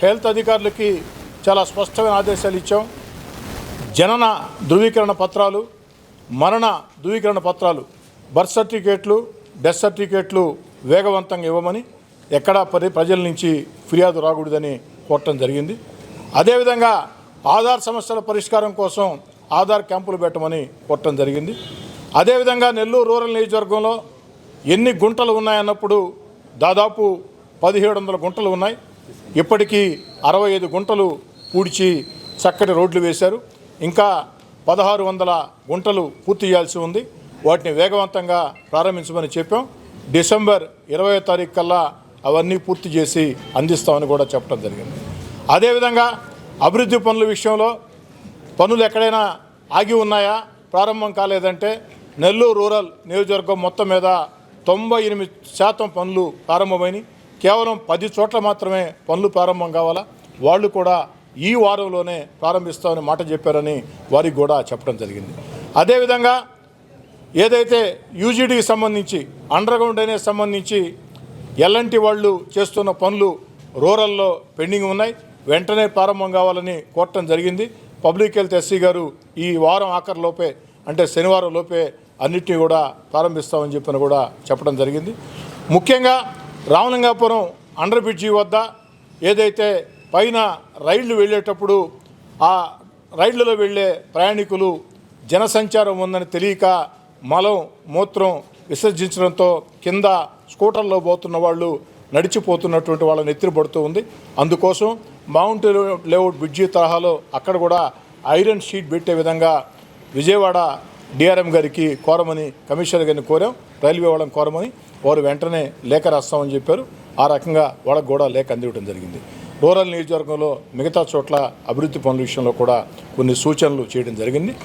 Health అధికారులకి చాలా స్పష్టమైన ఆదేశాలు ఇచ్చాం. జనన ధృవీకరణ పత్రాలు మరణ ధృవీకరణ పత్రాలు బర్త్ సర్టిఫికేట్లు డెత్ సర్టిఫికేట్లు వేగవంతంగా ఇవ్వమని ఎక్కడా పరి ప్రజల నుంచి ఫిర్యాదు రాకూడదని కోరటం జరిగింది. అదేవిధంగా ఆధార్ సమస్యల పరిష్కారం కోసం ఆధార్ క్యాంపులు పెట్టమని కోరటం జరిగింది. అదేవిధంగా నెల్లూరు రూరల్ నియోజకవర్గంలో ఎన్ని గుంటలు ఉన్నాయన్నప్పుడు దాదాపు పదిహేడు వందల గుంటలు ఉన్నాయి. ఇప్పటికీ అరవై ఐదు గుంటలు పూడ్చి చక్కటి రోడ్లు వేశారు. ఇంకా పదహారు వందల గుంటలు పూర్తి చేయాల్సి ఉంది. వాటిని వేగవంతంగా ప్రారంభించమని చెప్పాం. డిసెంబర్ ఇరవై తారీఖు కల్లా అవన్నీ పూర్తి చేసి అందిస్తామని కూడా చెప్పడం జరిగింది. అదేవిధంగా అభివృద్ధి పనుల విషయంలో పనులు ఎక్కడైనా ఆగి ఉన్నాయా? ప్రారంభం కాలేదంటే నెల్లూరు రూరల్ నియోజకవర్గం మొత్తం మీద తొంభై ఎనిమిది శాతం పనులు ప్రారంభమైనవి కేవలం పది చోట్ల మాత్రమే పనులు ప్రారంభం కావాలా? వాళ్ళు కూడా ఈ వారంలోనే ప్రారంభిస్తామని మాట చెప్పారని వారికి కూడా చెప్పడం జరిగింది. అదేవిధంగా ఏదైతే యూజీడీకి సంబంధించి అండర్ గ్రౌండ్ సంబంధించి ఎల్ఎన్టీ వాళ్ళు చేస్తున్న పనులు రూరల్లో పెండింగ్ ఉన్నాయి. వెంటనే ప్రారంభం కావాలని కోరటం జరిగింది. పబ్లిక్ హెల్త్ ఎస్సీ గారు ఈ వారం ఆఖరి లోపే అంటే శనివారం లోపే అన్నిటినీ కూడా ప్రారంభిస్తామని చెప్పిన కూడా చెప్పడం జరిగింది. ముఖ్యంగా రామలింగాపురం అండర్ బ్రిడ్జి వద్ద ఏదైతే పైన రైళ్ళు వెళ్ళేటప్పుడు ఆ రైళ్ళలో వెళ్ళే ప్రయాణికులు జనసంచారం ఉందని తెలియక మలం మూత్రం విసర్జించడంతో కింద స్కూటర్లో పోతున్న వాళ్ళు నడిచిపోతున్నటువంటి వాళ్ళని ఎత్తిపడుతూ ఉంది. అందుకోసం మౌంట్ లేఅవుట్ బ్రిడ్జి తరహాలో అక్కడ కూడా ఐరన్ షీట్ పెట్టే విధంగా విజయవాడ డిఆర్ఎం గారికి కోరమని కమిషనర్ గారిని కోరాం. రైల్వే వాళ్ళని కోరమని వారు వెంటనే లేఖ రాస్తామని చెప్పారు. ఆ రకంగా వాళ్ళకు కూడా లేఖ అందివ్వడం జరిగింది. రూరల్ నియోజకవర్గంలో మిగతా చోట్ల అభివృద్ధి పనుల విషయంలో కూడా కొన్ని సూచనలు చేయడం జరిగింది.